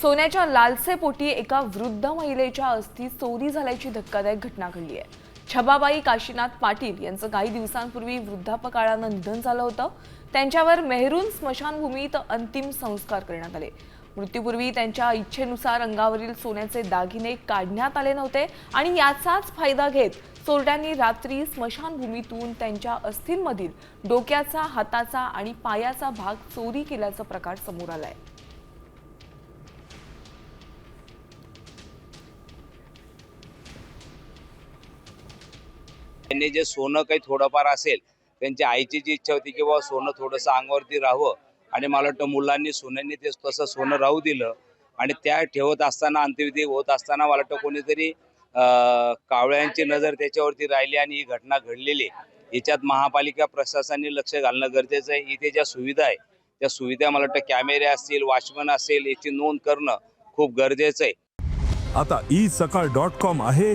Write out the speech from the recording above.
सोन्याच्या लालसेपोटी एका वृद्ध महिलेच्या अस्थी चोरी झाल्याची धक्कादायक घटना घडली आहे. छबाबाई काशीनाथ पाटील यांचं काही दिवसांपूर्वी वृद्धापकाळानं निधन झालं होतं. त्यांच्यावर मेहरून स्मशानभूमीत अंतिम संस्कार करण्यात आले. मृत्यूपूर्वी त्यांच्या इच्छेनुसार अंगावरील सोन्याचे दागिने काढण्यात आले नव्हते आणि याचाच फायदा घेत चोरट्यांनी रात्री स्मशानभूमीतून त्यांच्या अस्थींमधील डोक्याचा हाताचा आणि पायाचा भाग चोरी केल्याचा प्रकार समोर आलाय. त्यांनी जे सोनं काही थोडंफार असेल त्यांच्या आईची जी इच्छा होती की बाबा सोनं थोडंसं अंगावरती राहावं आणि मला वाटतं मुलांनी सोन्यांनी ते तसं सोनं राहू दिलं. आणि त्या ठेवत असताना अंत्यविधी होत असताना मला वाटतं कोणीतरी कावळ्यांची नजर त्याच्यावरती राहिली आणि ही घटना घडलेली याच्यात महापालिका प्रशासनाने लक्ष घालणं गरजेचं आहे. इथे ज्या सुविधा आहे त्या सुविधा मला वाटतं कॅमेरे असतील वॉचमन असेल याची नोंद करणं खूप गरजेचं आहे. आता ई सकाळ डॉट कॉम आहे.